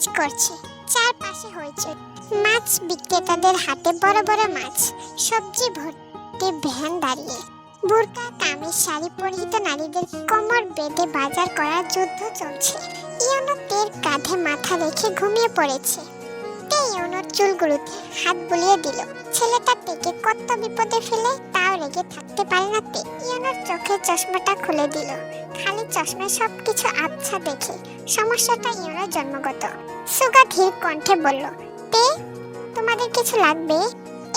কাজ করছে। চারপাশে হয়েছে মাছ বিক্রেতাদের হাতে বড় বড় মাছ, সবজি ভর্তি ভ্যান দাঁড়িয়ে। বোরকা কামিজ শাড়ি পরিহিত নারীদের কোমর বেঁধে বাজার করার যুদ্ধ চলছে। ইয়নো তের কাঁধে মাথা রেখে ঘুমিয়ে পড়েছে। চুলগুলোতে হাত বুলিয়ে দিল। ছেলেটা তেকে কত বিপদে ফেলে তাও রেগে থাকতে পারে না তে। ইয়নোর চোখের চশমাটা খুলে দিল। খালি চশমায় সবকিছু আচ্ছা দেখে সমস্যাটা ইয়নোর জন্মগত। সুগা ধীর কণ্ঠে বলল, তে, তোমাদের কিছু লাগবে?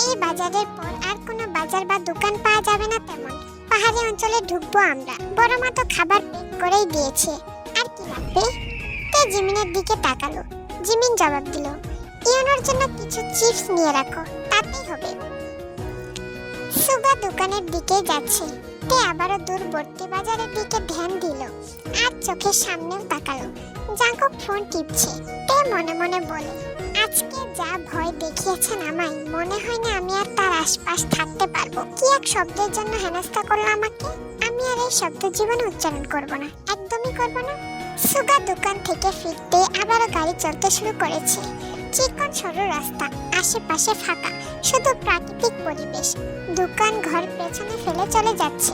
এই বাজারের পর আর কোনো বাজার বা দোকান পাওয়া যাবে না তেমন। পাহাড়ি অঞ্চলে ঢুকবো আমরা। বড় মা তো খাবার পেক করেই দিয়েছে। আর কি লাগবে? তে জিমিনের দিকে তাকালো। জিমিন জবাব দিল ইয়নোর জন্য কিছু চিপস নিয়ে রাখো, তাতেই হবে। সুগা দোকানের দিকে যাচ্ছে। তে আবারও দূরবর্তী বাজারের দিকে ধ্যান দিল। আর চোখের সামনেও তাকালো। জাঙ্কুক ফোন টিপছে। তে মনে মনে বলে, আজকে যা ভয় দেখিয়েছেন আমায়, মনে হয় না আমি আর তার আশপাশ থাকতে পারব। কি এক শব্দের জন্য হেনস্থা করল আমাকে? আমি আর এই শব্দ জীবনে উচ্চারণ করব না, একদমই করব না। সুগা দোকান থেকে ফিরতে আবারও গাড়ি চলতে শুরু করেছে। চিকন সরু রাস্তা, আশেপাশে ফাঁকা, শুধু প্রাকৃতিক পরিবেশ। দোকান ঘর পেছনে ফেলে চলে যাচ্ছে।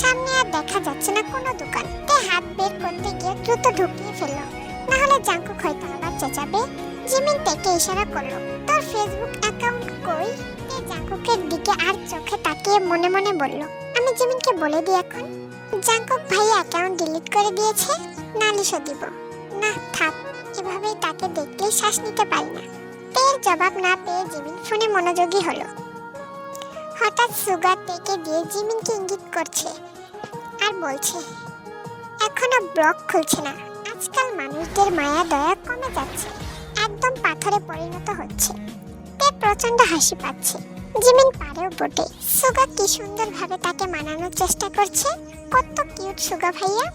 সামনে আর দেখা যাচ্ছে না কোনো দোকান। তে হাত বের করতে গিয়ে দ্রুত ঢুকিয়ে ফেলল। না হলে জাঙ্কুক হয়তো আবার চেঁচাবে। জিমিন তেকে ইশারা করল, তোর ফেসবুক অ্যাকাউন্ট কই? তে জাঙ্কুকের দিকে আর চোখে তাকিয়ে মনে মনে বলল, আমি জিমিনকে বলে দিই এখন। জাঙ্কুক ভাই অ্যাকাউন্ট ডিলিট করে দিয়েছে, নালিশও দিব। না, থাক। এভাবেই তাকে দেখলেই শ্বাস নিতে পারি না। তের জবাব না পেয়ে জিমিন ফোনে মনোযোগী হলো। হঠাৎ সুগার তেকে দিয়ে জিমিনকে ইঙ্গিত করছে আর বলছে, এখনও ব্লক খুলছে না। আজকাল মানুষদের মায়া দয়া কমে যাচ্ছে। একদম পাথরে পরিণত হচ্ছে। তে প্রচণ্ড হাসি পাচ্ছে। জিমিন পারেও বটে। সুগা কি সুন্দরভাবে তাকে মানানোর চেষ্টা করছে? কত কিউট সুগা ভাইয়া।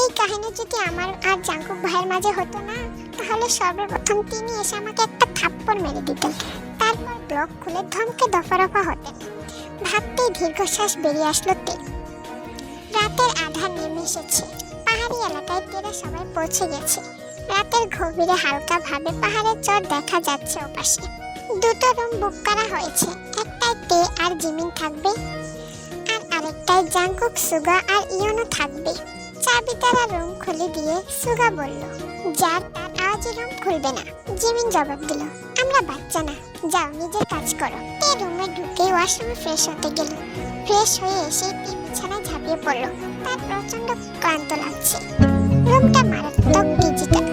এই কাহিনী যদি আমার আর জাঙ্কুক ভাইয়ের মাঝে হতো না, তাহলে সর্বপ্রথম তিনি এসে আমাকে একটা থাপ্পড় মেরে দিতেন। তারপর ব্লক খুলে ধমকে দফা রফা হতেন। ভাবতেই দীর্ঘশ্বাস বেরিয়ে আসলো তে রাতের আধার নেমে এসেছে। পাহাড়ি এলাকায় তেরা সবাই পৌঁছে গেছে। রাতের গভীরে হালকা ভাবে পাহাড়ের চর দেখা যাচ্ছে ওপাশে। দুটো রুম বুক করা হয়েছে। একটাই তে আর জিমিন থাকবে, আর আরেকটায় জাঙ্কুক, সুগা আর ইয়নো থাকবে। চাবি তারা রুম খুলে দিয়ে সুগা বলল, যার তার আওয়াজে রুম খুলবে না। জিমিন জবাব দিল, আমরা বাচ্চা না, যাও নিজের কাজ করো। তে রুমে ঢুকে ওয়াশরুমে ফ্রেশ হতে গেল। ফ্রেশ হয়ে এসে বিছানায় ঝাঁপিয়ে পড়ল। তার প্রচণ্ড ক্লান্ত লাগছে। রুমটা মারাত্মক ডিজিটাল।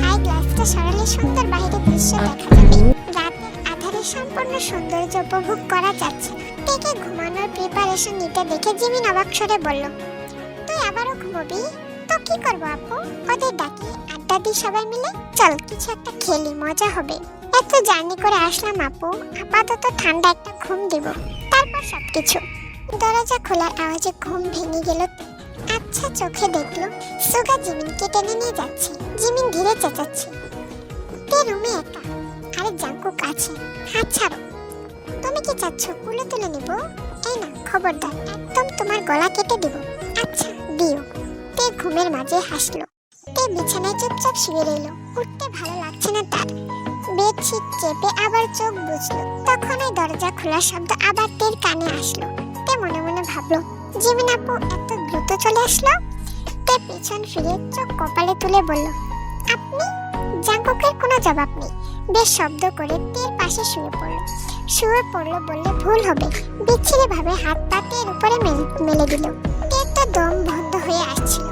হাই গ্লাসটা সরালে সুন্দর বাইরের দৃশ্য দেখা যাবে। রাতের আধারে সম্পূর্ণ সৌন্দর্য উপভোগ করা যাচ্ছে না। তেকে ঘুমানোর প্রিপারেশন নিতে দেখে জিমিন অবাক সরে বলল ঘুমোবি তো কি করব আপু? ওদের ডাকি আড্ডা দিই সবাই মিলে। চল, কিছু একটা খেলি, মজা হবে। এত জার্নি করে আসলাম আপু। আপাতত ঠান্ডা একটা ঘুম দিব। তারপর সবকিছু। দরজা খোলার আওয়াজে ঘুম ভেঙে গেল। আচ্ছা চোখে দেখল। সুগা জিমিনকে টেনে নিয়ে যাচ্ছে। জিমিন ধীরে চেঁচাচ্ছে। তে রুমে একা? আরে জাঙ্কুক আছে হাত ছাড়ো। তুমি কি চাচ্ছ? কুলে তুলে নিব? এই না খবরদার। একদম তোমার গলা কেটে দিব। দিও। তে ঘুমের মাঝে হাসলো? তে বিছানায় চুপচাপ শুয়ে রইল? উঠতে ভালো লাগছে না তার। বেডশিট চেপে আবার চোখ বুঝলো তখনই দরজা খোলার শব্দ আবার তের কানে আসলো। তে মনে মনে ভাবলো জিমিন আপু এত দ্রুত চলে আসলো? তে পেছন ফিরে চোখ কপালে তুলে বলল, আপনি জাঙ্কুকের কোনো জবাব নেই। বেশ শব্দ করে তের পাশে শুয়ে পড়ল। শুয়ে পড়ল বললে ভুল হবে। বিচ্ছিরি ভাবে হাত পা তের উপরে মেলে- মেলে দিল। তের তো দম বন্ধ হয়ে আসছিল।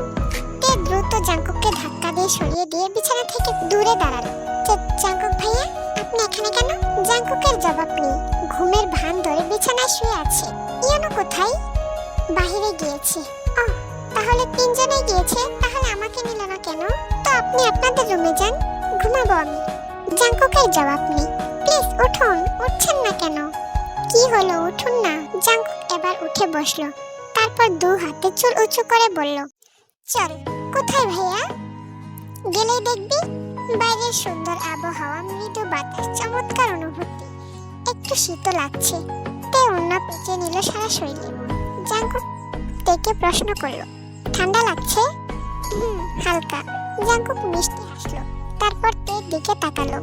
তে দ্রুত জাঙ্কুককে ধাক্কা দিয়ে সরিয়ে দিয়ে বিছানা থেকে দূরে দাঁড়াল। "জা- জাঙ্কুক ভাইয়া, আপনি এখানে কেন? জাঙ্কুকের জবাব নেই। ঘুমের ভান ধরে বিছানায় শুয়ে আছে। ইয়ানো কোথায়? বাহিরে গিয়েছে। ও তাহলে তিনজনে গিয়েছে, তাহলে আমাকে নিল না কেন? তো আপনি আপনাদের রুমে যান, ঘুমাবো আমি। জাঙ্কুকের জবাব নেই। প্লিজ উঠুন, উঠছেন না কেন? কি হলো, উঠুন না। জাঙ্কুক এবার উঠে বসল। তারপর দু হাতে চুল উঁচু করে বলল, চল, কোথায় ভাইয়া? গেলেই দেখবি বাইরের সুন্দর আবহাওয়া, মৃদু বাতাস, চমৎকার অনুভূতি। একটু শীত লাগছে, তে অন্য পেঁচে নিল সারা শরীরে। জাঙ্কুক তেকে প্রশ্ন করল, ঠান্ডা লাগছে? হুম, হালকা। জাঙ্কুক মিষ্টি হাসলো, তারপর তে দিকে তাকালো।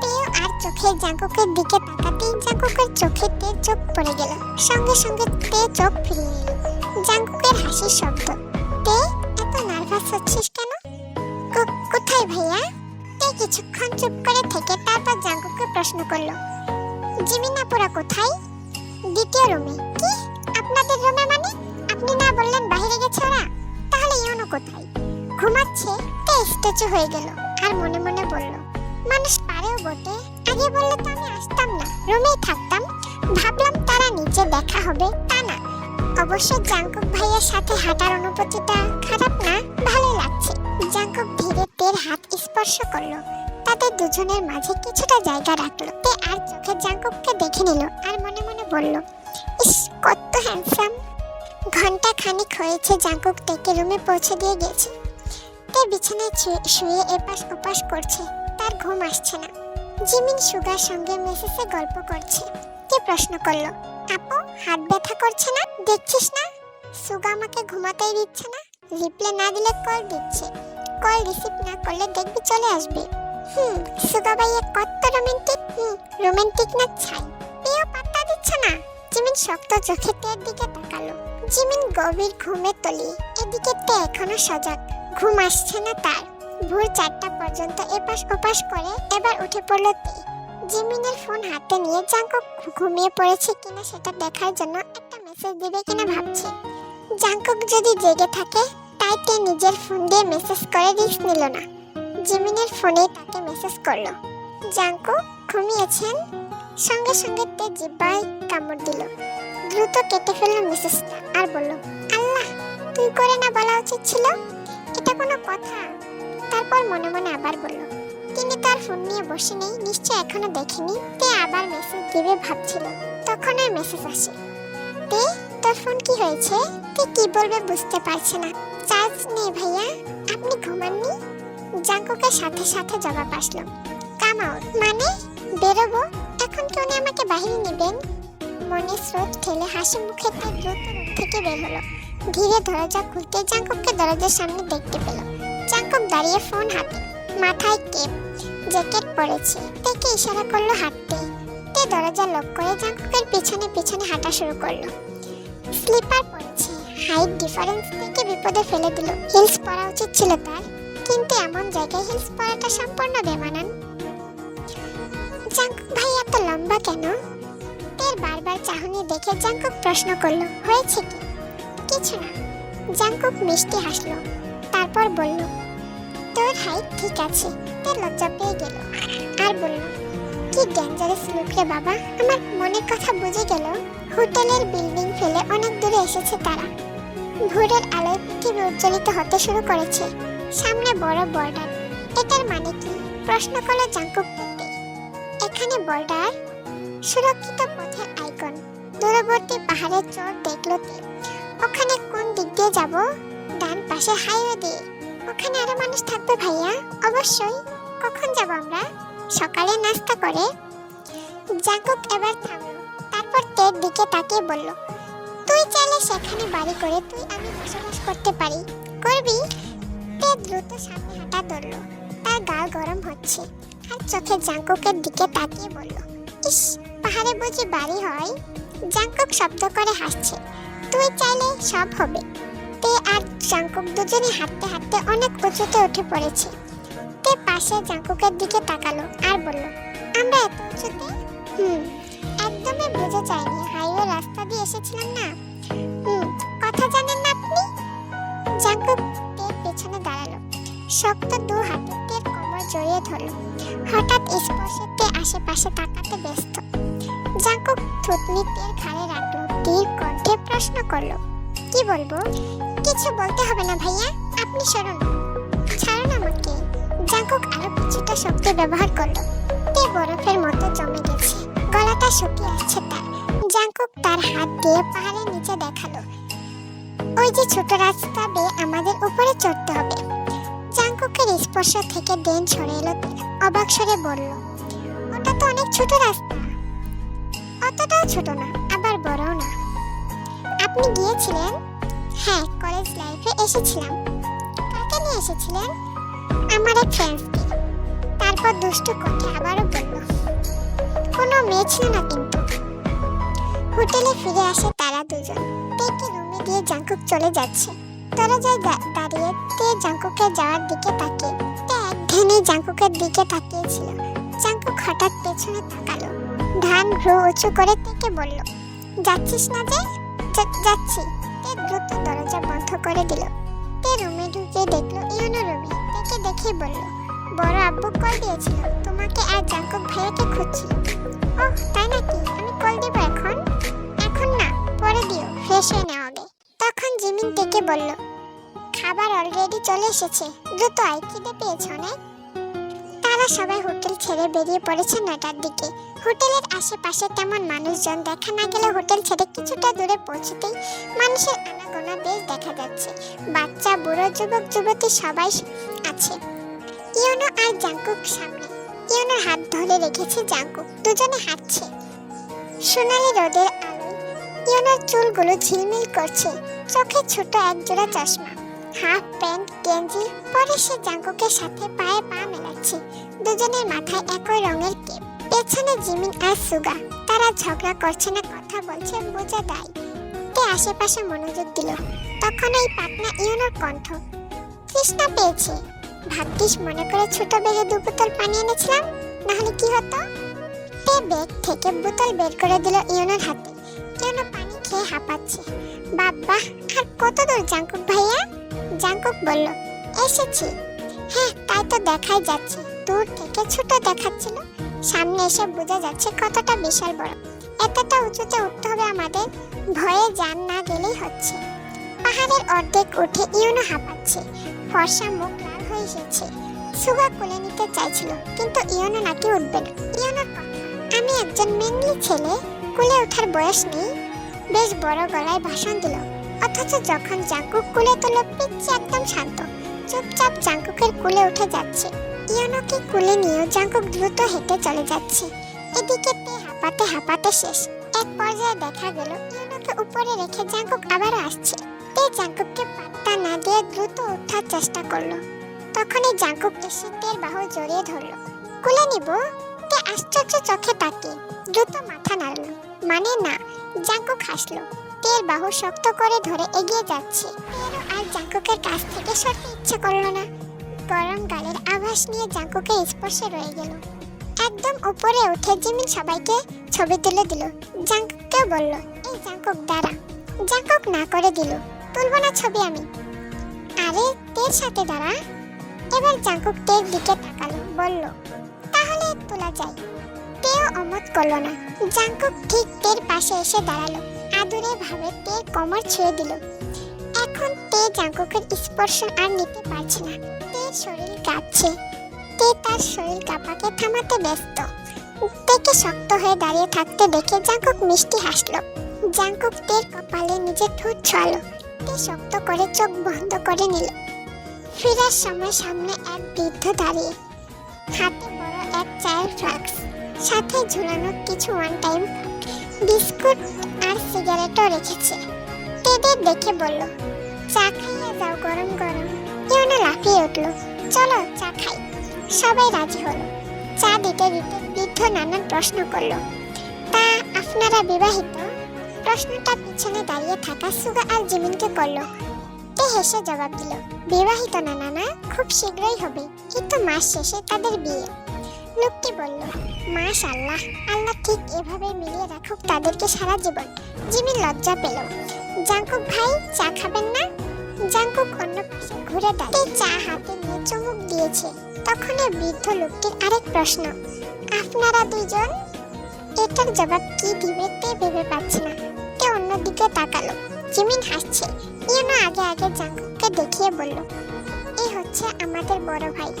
তেও আর চোখে জাঙ্কুকের দিকে তাকাতেই জাঙ্কুকের চোখে তে চোখ পড়ে গেল। সঙ্গে সঙ্গে তে চোখ ফিরিয়ে নিল। জাঙ্কুকের হাসির শব্দ। তে, এত নার্ভাস হচ্ছিস কেন? কোথায় ভাইয়া? তে কিছুক্ষণ চুপ করে থেকে তারপর জাঙ্কুকে প্রশ্ন করল। জিমিনাপুরা কোথায়? দ্বিতীয় রুমে। কি? আপনাদের রুমে মানে? আপনি না বললেন বাইরে গেছে ওরা? তাহলে ইউনো কোথায়? ঘুমাচ্ছে। তে স্ট্যাচু হয়ে গেল আর মনে মনে বলল, মানুষ পারেও বটে। আগে বললে তো আমি আসতাম না। রুমেই থাকতাম। ভাবলাম তারা নিচে দেখা হবে। অবশ্য জাঙ্কুক ভাইয়ের সাথে হাঁটার অনুভূতিটা খারাপ না ভালো লাগছে। জাঙ্কুক ধীরে তের হাত স্পর্শ করল। তাদের দুজনের মাঝে কিছুটা জায়গা রাখল। তে আর চোখে জাঙ্কুককে দেখে নিল আর মনে মনে বলল, ইস, কত হ্যান্ডসাম ঘণ্টা খানিক হয়েছে জাঙ্কুক টেকে রুমে পৌঁছে দিয়ে গেছে। তে বিছানায় শুয়ে এপাশ ওপাশ করছে। তার ঘুম আসছে না। জিমিন সুগার সঙ্গে মেসেজে গল্প করছে। তে প্রশ্ন করল আপু, হাত ব্যথা করছে না? দেখছিস না? সুগা আমাকে ঘুমাতেই দিচ্ছে না। রিপ্লে না দিলে কল দিচ্ছে। কল রিসিভ না করলে দেখবি চলে আসবে। হুম, সুগা ভাইয়া কত রোমান্টিক? হুম, রোমান্টিক না ছাই। পেয়েও পাত্তা দিচ্ছে না। জিমিন শক্ত চোখে তের দিকে তাকালো। জিমিন গভীর ঘুমে তলি। এদিকে তে এখনও সজাগ। ঘুম আসছে না তার। ভোর চারটা পর্যন্ত এপাশ ওপাশ করে এবার উঠে পড়ল তে। জিমিনের ফোন হাতে নিয়ে জাঙ্কুক ঘুমিয়ে পড়েছে কিনা সেটা দেখার জন্য একটা মেসেজ দিবে কিনা ভাবছে। জাঙ্কুক যদি জেগে থাকে, তাই তে নিজের ফোন দিয়ে মেসেজ করে রিস্ক নিল না। জিমিনের ফোনে তাকে মেসেজ করল। জাঙ্কুক ঘুমিয়েছেন। সঙ্গে সঙ্গে তে জিব্বায় কামড় দিল। দ্রুত কেটে ফেলল মেসেজটা আর বলল, আল্লাহ, তুই করে না বলা উচিত ছিল? এটা কোনো কথা। তারপর মনে মনে আবার বলল তিনি তার ফোন নিয়ে বসে নেই, নিশ্চয় এখনও দেখেনি। তে আবার মেসেজ দিবে ভাবছিল। তখন আর মেসেজ আসে। তে, তোর ফোন কি হয়েছে? তে কি বলবে বুঝতে পারছে না। চার্জ নেই ভাইয়া, আপনি ঘুমাননি? জাঙ্কুকের সাথে সাথে জবাব আসলো। আউট। মানে? বেরোবো? এখন কি উনি আমাকে বাহিরে নেবেন? মনে স্রোত ঠেলে হাসি মুখে তার দ্রুত থেকে বের হলো ধীরে দরজা খুলতে জাঙ্কুককে দরজার সামনে দেখতে পেল। জাঙ্কুক দাঁড়িয়ে ফোন হাতে মাথায় কেপ, জ্যাকেট পরেছে। তেকে ইশারা করল হাঁটতে। তে দরজা লক করে জাঙ্কুকের পিছনে পিছনে হাঁটা শুরু করল। স্লিপার পরেছে। হাইট ডিফারেন্স থেকে বিপদে ফেলে দিল। হিলস পরা উচিত ছিল তার, কিন্তু এমন জায়গায় হিলস পরাটা সম্পূর্ণ বেমানান। জাঙ্কুক, ভাই, এত লম্বা কেন? তের বারবার চাহনি দেখে জাঙ্কুক প্রশ্ন করল, হয়েছে কি? কিছু না। জাঙ্কুক মিষ্টি হাসলো। তারপর বলল হাইট ঠিক আছে। তার লজ্জা পেয়ে গেল। আর বলল, কি ডেঞ্জারাস লুক রে বাবা, আমার মনের কথা বুঝে গেল। হোটেলের বিল্ডিং ফেলে অনেক দূরে এসেছে তারা। ভোরের আলোয় পৃথিবী উজ্জ্বলিত হতে শুরু করেছে। সামনে বড় বর্ডার এটার মানে কি? প্রশ্ন করল জাঙ্কুক এখানে বর্ডার সুরক্ষিত পথের আইকন দূরবর্তী পাহাড়ের চর দেখল ওখানে কোন দিক দিয়ে যাব? ডান পাশে হাইওয়ে দিয়ে। ওখানে আরও মানুষ থাকবে ভাইয়া? অবশ্যই। কখন যাব আমরা? সকালে নাস্তা করে। জাঙ্কুক এবার থামলো। তারপর তের দিকে তাকিয়ে বলল, তুই চাইলে সেখানে বাড়ি করে তুই আমি বসবাস করতে পারি। করবি? তে দ্রুত সামনে হাঁটা ধরলো। তার গাল গরম হচ্ছে। আর চোখে জাঙ্কুকের দিকে তাকিয়ে বলল, ইস, পাহাড়ে বুঝি বাড়ি হয়? জাঙ্কুক শব্দ করে হাসছে, তুই চাইলে সব হবে। তে আর জাঙ্কুক দুজনে হাঁটতে হাঁটতে অনেক উঁচুতে উঠে পড়েছে। তে পাশে জাঙ্কুকের দিকে তাকালো আর বলল, আমরা এত উঁচুতে? হুম, একদমই বুঝে চাইনি হাইওয়ে রাস্তা দিয়ে এসেছিলাম না? হুম, কথা জানেন না আপনি? জাঙ্কুক তের পেছনে দাঁড়াল, শক্ত দু হাতে তের কোমর জড়িয়ে ধরলো, হঠাৎ স্পর্শে তে আশেপাশে তাকাতে ব্যস্ত। জাঙ্কুক থুতনি তের ঘাড়ে রাখল, তীর কণ্ঠে প্রশ্ন করল, কি বলব? কিছু বলতে হবে না ভাইয়া, আপনি সরুন। ছাড়ুন আমাকে। জাঙ্কুক আরও কিছুটা শক্তি ব্যবহার করল। তে বরফের মতো জমে গেছে। গলাটা শুকিয়ে আসছে তার। জাঙ্কুক তার হাত দিয়ে পাহাড়ের নিচে দেখাল। ওই যে ছোট রাস্তা বেয়ে আমাদের উপরে চড়তে হবে। জাঙ্কুকের স্পর্শ থেকে দেন সরে এলো। অবাক সরে বলল, ওটা তো অনেক ছোট রাস্তা। অতটাও ছোট না, আবার বড়ও না। আপনি গিয়েছিলেন? হ্যাঁ কলেজ লাইফে এসেছিলাম। কাকে নিয়ে এসেছিলেন? আমার এক ফ্রেন্ডসকে তারপর দুষ্টু কণ্ঠে আবারও বলল, কোনো মেয়ে ছিল না কিন্তু। হোটেলে ফিরে আসে তারা দুজন। তেকে রুমে দিয়ে জাঙ্কুক চলে যাচ্ছে। দরজায় দা- দাঁড়িয়ে তে জাঙ্কুকের যাওয়ার দিকে তাকিয়ে, তে এক ধ্যানে জাঙ্কুকের দিকে তাকিয়েছিল। জাঙ্কুক হঠাৎ পেছনে তাকালো। ধান ভ্রু উঁচু করে তেকে বলল, যাচ্ছিস না "যা- যাচ্ছি। তে দ্রুত দরজা বন্ধ করে দিল। তে রুমে ঢুকে দেখল ইউনো রুমে। তেকে দেখে বলল, বড় আব্বু কল দিয়েছিল। তোমাকে আর জাঙ্কুক ভাইয়াকে খুঁজছিল। ও, তাই নাকি? আমি কল দিব এখন? এখন না, পরে দিও। ফ্রেশ হয়ে নেওয়া আগে তখন জিমিন থেকে বলল, খাবার অলরেডি চলে এসেছে। দ্রুত আয় খিদে পেয়েছ, অনেক? তারা সবাই হোটেল ছেড়ে বেরিয়ে পড়েছে নটার দিকে। হোটেলের আশেপাশে তেমন মানুষজন দেখা না গেলে হোটেল ছেড়ে কিছুটা দূরে পৌঁছতেই মানুষের আনাগোনা বেশ দেখা যাচ্ছে। বাচ্চা, বুড়ো, যুবক, যুবতী সবাই আছে। ইউনো আর জাঙ্কুক সামনে। ইউনোর হাত ধরে রেখেছে জাঙ্কুক দুজনে হাঁটছে। সোনালি রোদের আলোয় ইউনোর চুলগুলো ঝিলমিল করছে। চোখে ছোট এক জোড়া চশমা। হাফ প্যান্ট, গেঞ্জি, পরে সে জাঙ্কুকের সাথে পায়ে পা মেলাচ্ছে। দুজনের মাথায় একই রঙের কেপ। পেছনে জিমিন আর সুগা। তারা ঝগড়া করছে না, কথা বলছে, বোঝা দেয় তে আশেপাশে মনোযোগ দিল? তখন এই পাটনা ইউনোর কণ্ঠ। তৃষ্ণা পেয়েছে। ভাগ্যিস মনে করে ছোট বেগে দু বোতল পানি এনেছিলাম, নাহলে কি হতো? তে ব্যাগ থেকে বোতল বের করে দিল ইউনোর হাতে। ইউনো পানি খেয়ে হাঁপাচ্ছে। বাবা, আর কত দূর জাঙ্কুক ভাইয়া? জাঙ্কুক বলল, এসেছি। হ্যাঁ তাই তো দেখাই যাচ্ছে। দূর থেকে ছোট দেখাচ্ছিল। সামনে এসে বোঝা যাচ্ছে কতটা বিশাল বড়। এতটা উঁচুতে উঠতে হবে আমাদের, ভয়ে যান না গেলেই হচ্ছে। পাহাড়ের অর্ধেক উঠে ইউনো হাঁপাচ্ছে। ফর্সা মুখ লাল হয়ে এসেছে। সুগা কোলে নিতে চাইছিল, কিন্তু ইয়নো নাকি উঠবে না। কথা, আমি একজন মেনলি ছেলে, কুলে ওঠার বয়স নেই। বেশ বড় গলায় ভাষণ দিল। অথচ যখন জাঙ্কুক কুলে তুলল পিচ্ছি একদম শান্ত। চুপচাপ জাঙ্কুকের কুলে উঠে যাচ্ছে। ইয়নোকে কুলে নিয়েও জাঙ্কুক দ্রুত হেঁটে চলে যাচ্ছে। এদিকে তে হাঁপাতে হাঁপাতে শেষ। এক পর্যায়ে দেখা গেল ইয়নোকে উপরে রেখে জাঙ্কুক আবার আসছে। তে জাঙ্কুককে পাত্তা না দিয়ে দ্রুত ওঠার চেষ্টা করল। তখনই জাঙ্কুক এসে তের বাহু জড়িয়ে ধরলো। কুলে নিব? তে আশ্চর্য চোখে তাকিয়ে দ্রুত মাথা নাড়ল। মানে না, জাঙ্কুক হাসলো। তের বাহু শক্ত করে ধরে এগিয়ে যাচ্ছে। তেরও আর জাঙ্কুকের কাছ থেকে সরতে ইচ্ছে করল না। গরম গালের আভাস নিয়ে জাঙ্কুকের স্পর্শে রয়ে গেল। একদম উপরে উঠে জিমিন সবাইকে ছবি তুলে দিল। জাঙ্কুককে বলল, এই জাঙ্কুক, দাঁড়া। জাঙ্কুক না করে দিল, তুলব না ছবি আমি। আরে, তের সাথে দাঁড়া। এবার জাঙ্কুক তের দিকে তাকালো, বলল, তাহলে তোলা যায় তেও অমত করল না। জাঙ্কুক ঠিক তের পাশে এসে দাঁড়াল, আদুরে ভাবে তের কোমর ছুঁয়ে দিল। এখন তে জাঙ্কুকের স্পর্শ আর নিতে পারছে না। শরীর কাঁপছে। তে তার শরীর কাঁপাকে থামাতে ব্যস্ত? তেকে শক্ত হয়ে দাঁড়িয়ে থাকতে দেখে জাঙ্কুক মিষ্টি হাসলো। জাঙ্কুক তের কপালে নিজের ঠোঁট ছোঁয়ালো। তে শক্ত করে চোখ বন্ধ করে নিল। ফেরার সময় সামনে এক বৃদ্ধ দাঁড়িয়ে। হাতে বড় এক চায়ের ফ্লাক্স, সাথে ঝুলানো কিছু ওয়ান টাইম বিস্কুট আর সিগারেটও রেখেছে। তেদের দেখে বলল, চা খাইয়ে যাও গরম গরম। ইউনো লাফিয়ে উঠল। চলো চা খাই। সবাই রাজি হলো। চা দিতে দিতে বৃদ্ধ নানান প্রশ্ন করল, তা আপনারা বিবাহিত? প্রশ্নটা পিছনে দাঁড়িয়ে থাকা সুগা আর জিমিনকে করল। তে হেসে জবাব দিল, বিবাহিত না নানা, খুব শীঘ্রই হবে। কিন্তু মাস শেষে তাদের বিয়ে। লোকটি বলল, মাস আল্লাহ আল্লাহ ঠিক এভাবে মিলিয়ে রাখুক তাদেরকে সারা জীবন। জিমিন লজ্জা পেল, জাঙ্কুক ভাই, চা খাবেন না? জাঙ্কুক অন্য পাশে ঘুরে দাঁড়িয়ে চা হাতে নিয়ে চুমুক দিয়েছে। তখন তখনই বৃদ্ধ লোকটির আরেক প্রশ্ন, আপনারা দুইজন? এটার জবাব কি দিবে তে ভেবে পাচ্ছে না। তে অন্যদিকে তাকালো। জিমিন হাসছে। ইউনো আগে আগে জাঙ্কুককে দেখিয়ে বলল এই হচ্ছে আমাদের বড় ভাই।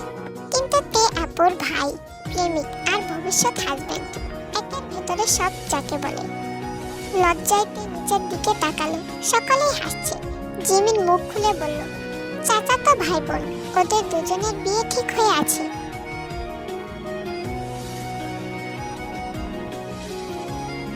কিন্তু তে আপুর ভাই, প্রেমিক আর ভবিষ্যৎ হাজবেন্ড, একের ভেতরে সব যাকে বলে। লজ্জায় তে নিচের দিকে তাকালো। সকলেই হাসছে। জিমিন মুখ খুলে বলল চাচা তো ভাই বোন ওদের দুজনের বিয়ে ঠিক হয়ে আছে।